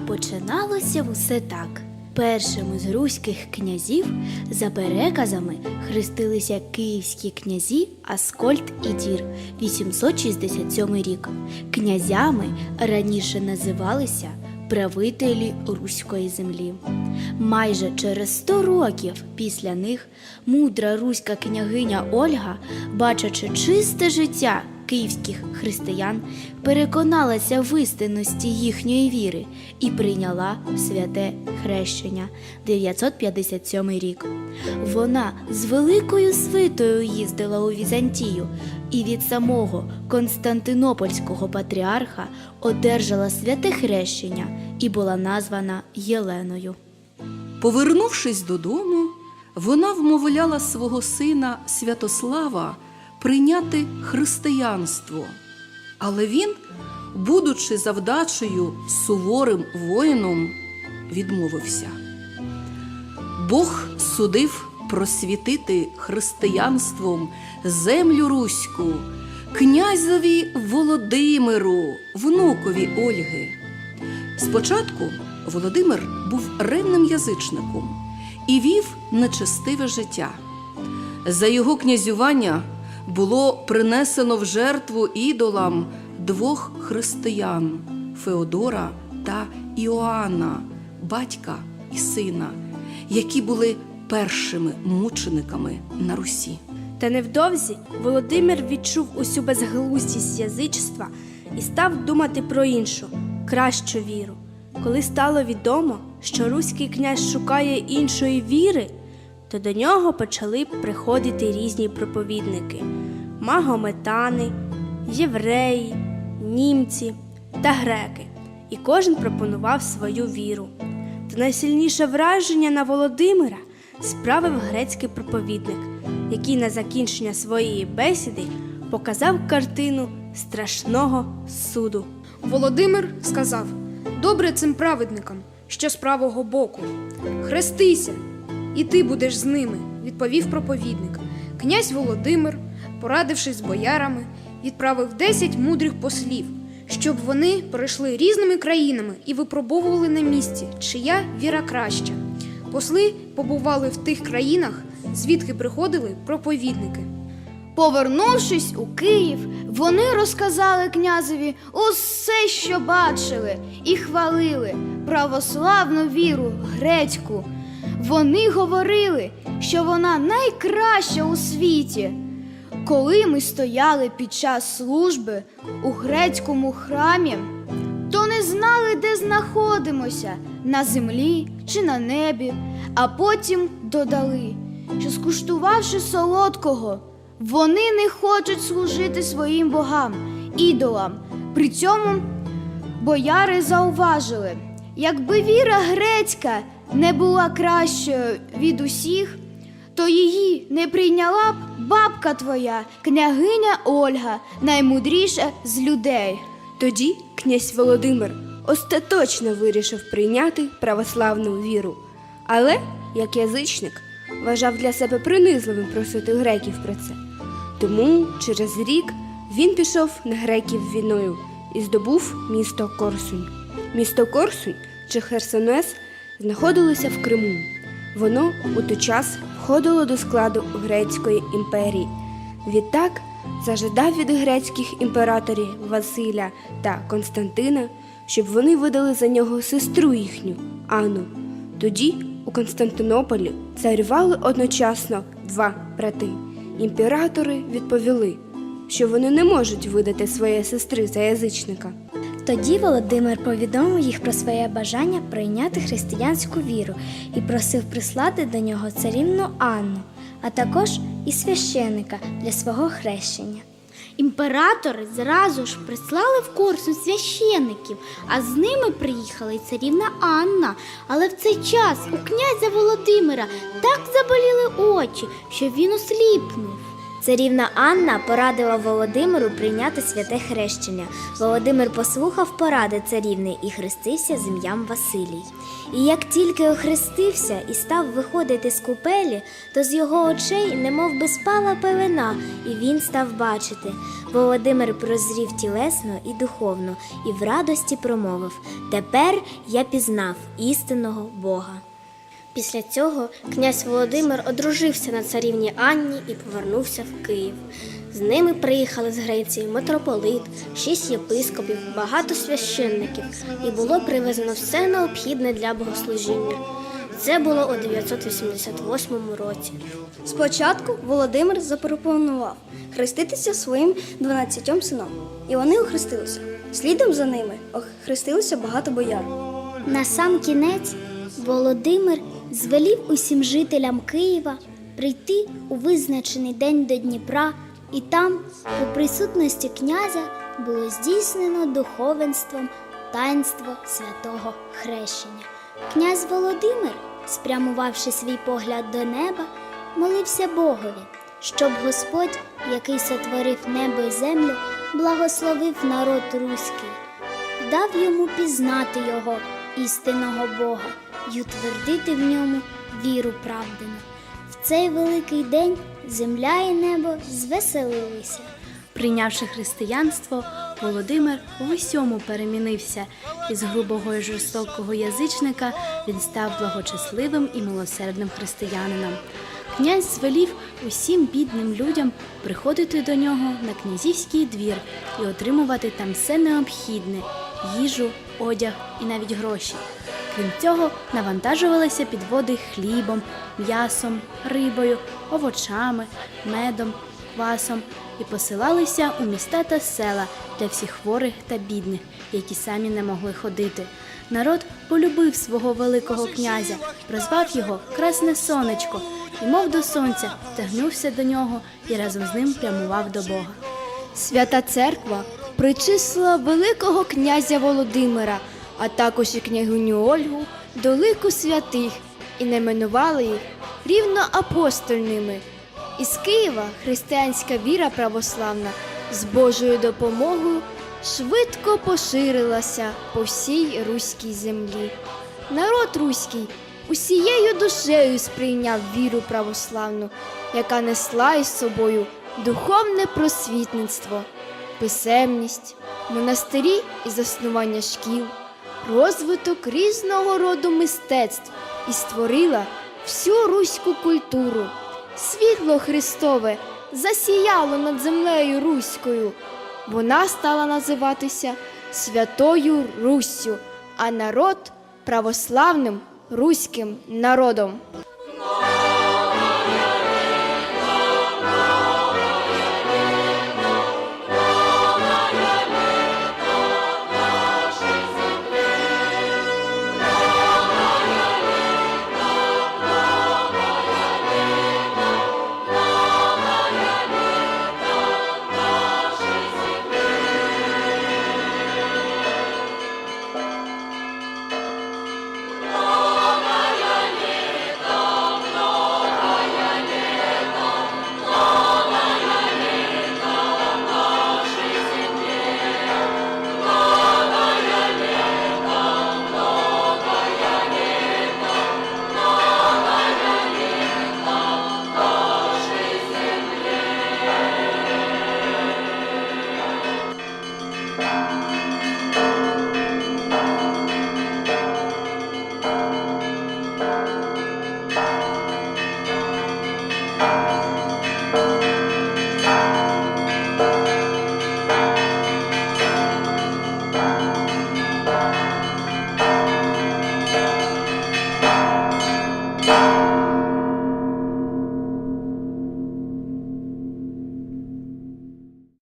А починалося все так. Першими з руських князів за переказами хрестилися київські князі Аскольд і Дір, 867 рік. Князями раніше називалися правителі руської землі. Майже через 100 років після них мудра руська княгиня Ольга, бачачи чисте життя київських християн, переконалася в істинності їхньої віри і прийняла святе хрещення 957 рік. Вона з великою свитою їздила у Візантію і від самого Константинопольського патріарха одержала святе хрещення і була названа Єленою. Повернувшись додому, вона вмовляла свого сина Святослава прийняти християнство. Але він, будучи завдачею суворим воїном, відмовився. Бог судив просвітити християнством землю руську, князеві Володимиру, внукові Ольги. Спочатку Володимир був ревним язичником і вів нечестиве життя. За його князювання було принесено в жертву ідолам двох християн Феодора та Іоанна, батька і сина, які були першими мучениками на Русі. Та невдовзі Володимир відчув усю безглуздість язичства і став думати про іншу, кращу віру. Коли стало відомо, що руський князь шукає іншої віри, то до нього почали приходити різні проповідники магометани, євреї, німці та греки, і кожен пропонував свою віру. Та найсильніше враження на Володимира справив грецький проповідник, який на закінчення своєї бесіди показав картину страшного суду. Володимир сказав: Добре цим праведникам, що з правого боку. Хрестися, і ти будеш з ними, відповів проповідник. Князь Володимир, порадившись з боярами, відправив десять мудрих послів, щоб вони пройшли різними країнами і випробовували на місці, чия віра краща. Посли побували в тих країнах, звідки приходили проповідники. Повернувшись у Київ, вони розказали князеві усе, що бачили, і хвалили православну віру грецьку. Вони говорили, що вона найкраща у світі. Коли ми стояли під час служби у грецькому храмі, то не знали, де знаходимося на землі чи на небі, а потім додали, що скуштувавши солодкого, вони не хочуть служити своїм богам, ідолам. При цьому бояри зауважили, якби віра грецька не була кращою від усіх, то її не прийняла б бабка твоя, княгиня Ольга, наймудріша з людей. Тоді князь Володимир остаточно вирішив прийняти православну віру, але, як язичник, вважав для себе принизливим просити греків про це. Тому через рік він пішов на греків війною і здобув місто Корсунь. Місто Корсунь чи Херсонес знаходилося в Криму. Воно у той час входило до складу Грецької імперії. Відтак зажадав від грецьких імператорів Василя та Константина, щоб вони видали за нього сестру їхню Анну. Тоді у Константинополі царювали одночасно два брати. Імператори відповіли, що вони не можуть видати своєї сестри за язичника. Тоді Володимир повідомив їх про своє бажання прийняти християнську віру і просив прислати до нього царівну Анну, а також і священика для свого хрещення. Імператори зразу ж прислали в Корсунь священиків, а з ними приїхала й царівна Анна. Але в цей час у князя Володимира так заболіли очі, що він осліпнув. Царівна Анна порадила Володимиру прийняти святе хрещення. Володимир послухав поради царівни і хрестився з ім'ям Василій. І як тільки охрестився і став виходити з купелі, то з його очей немов би спала пелена, і він став бачити. Володимир прозрів тілесно і духовно, і в радості промовив: Тепер я пізнав істинного Бога. Після цього князь Володимир одружився на царівні Анні і повернувся в Київ. З ними приїхали з Греції митрополит, шість єпископів, багато священників, і було привезено все необхідне для богослужіння. Це було у 988 році. Спочатку Володимир запропонував хреститися своїм 12 синам, і вони охрестилися. Слідом за ними охрестилося багато бояр. На сам кінець Володимир звелів усім жителям Києва прийти у визначений день до Дніпра, і там, у присутності князя, було здійснено духовенством таїнство святого хрещення. Князь Володимир, спрямувавши свій погляд до неба, молився Богові, щоб Господь, який сотворив небо і землю, благословив народ руський дав йому пізнати його, істинного Бога, й утвердити в ньому віру правдину. В цей великий день земля і небо звеселилися. Прийнявши християнство, Володимир у усьому перемінився, і з грубого і жорстокого язичника він став благочесливим і милосердним християнином. Князь звелів усім бідним людям приходити до нього на князівський двір і отримувати там все необхідне їжу, одяг і навіть гроші. Крім цього, навантажувалися підводи хлібом, м'ясом, рибою, овочами, медом, квасом і посилалися у міста та села для всіх хворих та бідних, які самі не могли ходити. Народ полюбив свого великого князя, прозвав його Красне Сонечко, і, мов до сонця, тягнувся до нього і разом з ним прямував до Бога. Свята церква причислила великого князя Володимира, а також і княгиню Ольгу до лику святих і найменували їх рівноапостольними. Із Києва християнська віра православна з Божою допомогою швидко поширилася по всій руській землі. Народ руський усією душею сприйняв віру православну, яка несла із собою духовне просвітництво, писемність, монастирі і заснування шкіл, розвиток різного роду мистецтв і створила всю руську культуру. Світло Христове засіяло над землею руською. Вона стала називатися Святою Руссю, а народ православним руським народом.